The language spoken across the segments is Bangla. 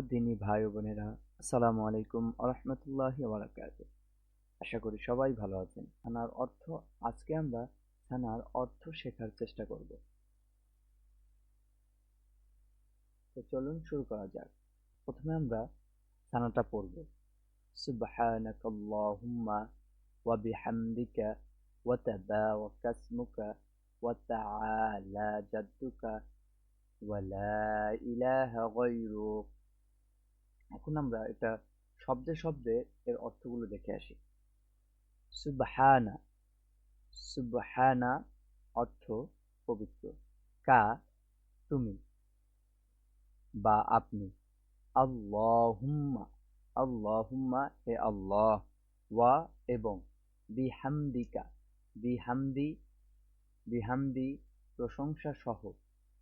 দিনী ভাই ও বোনেরা, আসসালামু আলাইকুম আরহামতুল্লাহ বারাকাত আশা করি সবাই ভালো আছেন। থানার অর্থ, আজকে আমরা থানার অর্থ শেখার চেষ্টা করব। তো চলুন শুরু করা যাক। প্রথমে আমরা থানাটা পড়ব। ওয়া তাবারাকা ইসমুকা ওয়া তাআলা জাদ্দুকা ওয়া লা ইলাহা গায়রুক এখন আমরা এটা শব্দে শব্দে এর অর্থগুলো দেখে আসি। সুবহানা সুবহানা অর্থ পবিত্র। কা, তুমি। বা আপনি। আল্লাহুম্মা আল্লাহুম্মা হে আল্লাহ। ওয়া এবং বিহামদিকা, বিহামদি বিহামদি প্রশংসা সহ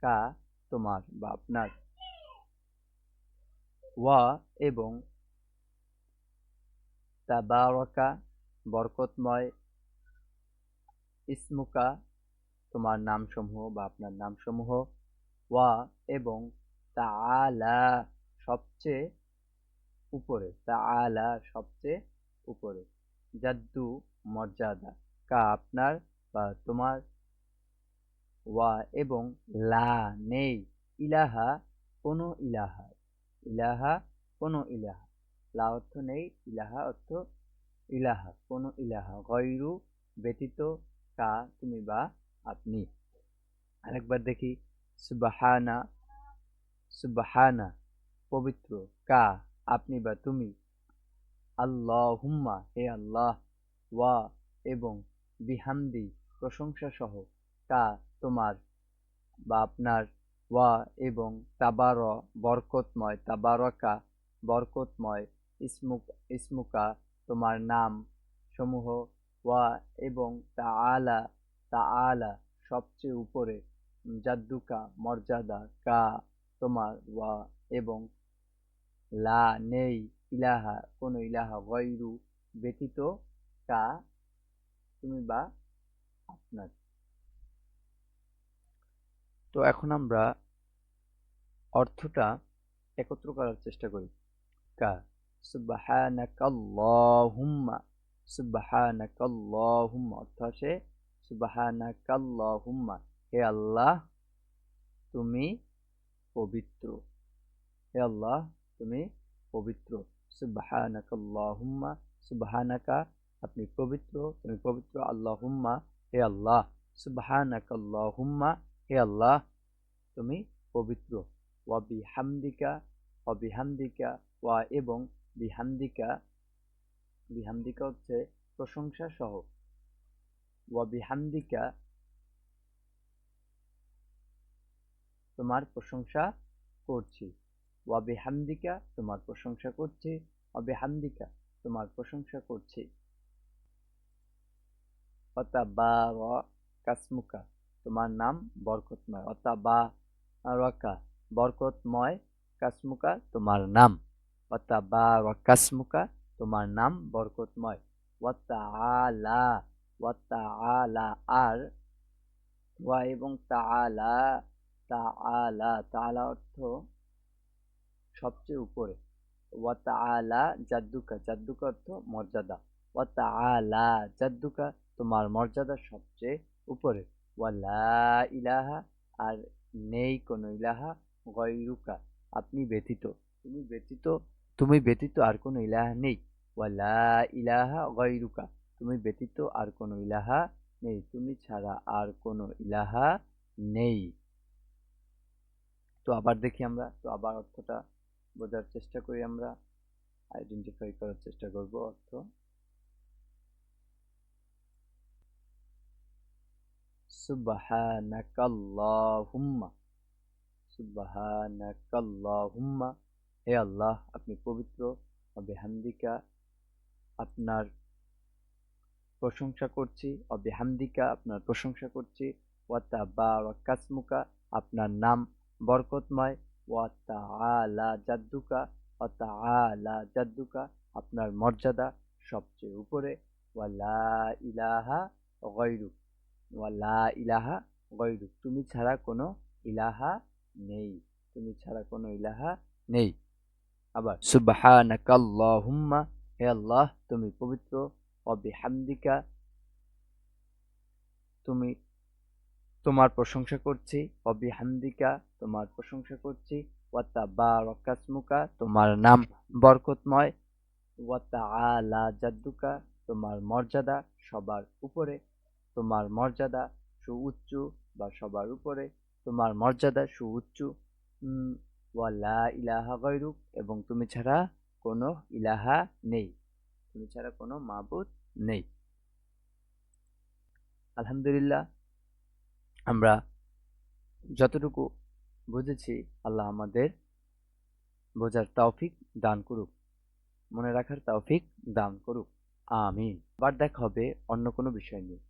কা তোমার বা আপনার। ওয়া এবং তাবারকা, বরকতময় ইসমুকা তোমার নামসমূহ বা আপনার নামসমূহ। ওয়া এবং তাআলা সবচেয়ে উপরে, তাআলা সবচেয়ে উপরে। জাদ্দু, মর্যাদা, কা আপনার বা তোমার। ওয়া এবং লা নেই, ইলাহা কোনো ইলাহা ইলাহা, কোনো ইলাহা। লা অর্থ নেই, ইলাহা অর্থ ইলাহা, কোনো ইলাহা। গয়রু ব্যতীত কা তুমি বা আপনি। আরেকবার দেখি, সুবাহানা সুবাহানা, পবিত্র কা, আপনি বা তুমি। আল্লাহুম্মা, হে আল্লাহ, ওয়া এবং বিহামদি প্রশংসা সহ কা তোমার বা আপনার। ওয়া এবং তাবার বরকতময়, তাবারকা বরকতময় ইসমুক, ইসমুকা তোমার নাম সমূহ। ওয়া এবং তা আলা তা আলা সবচেয়ে উপরে জাদ্দুকা, মর্যাদা, কা তোমার, ওয়া এবং লা নেই, ইলাহা, কোন ইলাহা গয়রু ব্যতীত কা তুমি বা আপনার। তো এখন আমরা অর্থটা একত্র করার চেষ্টা করি। কা, সুবহানাকাল্লাহুম্মা সুবহানাকাল্লাহুম্মা, অর্থ আছে সুবহানাকাল্লাহুম্মা। হে আল্লাহ, তুমি পবিত্র। হে আল্লাহ, তুমি পবিত্র। সুবহানাকাল্লাহুম্মা, সুবহানাকা, আপনি পবিত্র, তুমি পবিত্র। আল্লাহুম্মা, হে আল্লাহ, সুবহানাকাল্লাহুম্মা হে আল্লাহ, তুমি পবিত্র। ওয়া বিহামদিকা ওয়া বিহামদিকা, ওয়া এবং বিহামদিকা। বিহামদিকা হচ্ছে প্রশংসা সহ। ওয়া বিহামদিকা, তোমার প্রশংসা করছি। ওয়া বিহামদিকা, তোমার প্রশংসা করছি। ওয়া বিহামদিকা, তোমার প্রশংসা করছি। কাসমুকা তোমার নাম বরকতময় অতা বা রকা বরকতময় কাসমুকা তোমার নাম অতা বা কাসমুকা তোমার নাম বরকতময় ওয়াতা আলা ওয়াতা আলা আর, ওয়া এবং তাআলা তাআলা তাআলা অর্থ সবচেয়ে উপরে ওয়া আলা জাদ্দুকা জাদ্দুকা অর্থ মর্যাদা ওয়া তাআলা জাদ্দুকা তোমার মর্যাদা সবচেয়ে উপরে। ওয়ালা ইলাহা আর নেই কোনো ইলাহা গয়রুকা। আপনি ব্যতীত তুমি ব্যতীত তুমি ব্যতীত আর কোনো ইলাহা নেই। ওয়ালা ইলাহা গয়রুকা। তুমি ব্যতীত আর কোনো ইলাহা নেই। তুমি ছাড়া আর কোনো ইলাহা নেই। তো আবার দেখি আমরা, তো আবার অর্থটা বোঝার চেষ্টা করি আমরা। আইডেন্টিফাই করার চেষ্টা করব অর্থ। সুবহানাকাল্লাহুম্মা। হে আল্লাহ, আপনি পবিত্র অবিহামদিকা আপনার প্রশংসা করছি অবিহামদিকা আপনার প্রশংসা করছি। ওয়াতা বা কাসমুকা আপনার নাম বরকতময়। ওয়াতা আলা জাদ্দুকা ওয়াতা আলা জাদ্দুকা, আপনার মর্যাদা সবচেয়ে উপরে। ওয়ালা ইলাহা গয়রুক ইলাহা গয়রুক। তুমি ছাড়া কোনো ইলাহা নেই। তুমি ছাড়া কোনো ইলাহা নেই। আবার, সুবহানাকাল্লাহুম্মা, হে আল্লাহ, তুমি পবিত্র। অবিহামদিকা তুমি তোমার প্রশংসা করছি। অবিহামদিকা তোমার প্রশংসা করছি। ওয়াতা বা রকাসমুকা তোমার নাম বরকতময়। ওয়াতা আলা জাদ্দুকা, তোমার মর্যাদা সবার উপরে। তোমার মর্যাদা সুউচ্চ বা সবার উপরে তোমার মর্যাদা সুউচ্চ। উম, ওয়ালা ইলাহা গৈরুক এবং তুমি ছাড়া কোনো ইলাহা নেই। তুমি ছাড়া কোনো মাবুদ নেই। আলহামদুলিল্লাহ আমরা যতটুকু বুঝেছি আল্লাহ আমাদের বোঝার তৌফিক দান করুক মনে রাখার তৌফিক দান করুক। আমিন। আবার দেখা হবে অন্য কোনো বিষয় নিয়ে।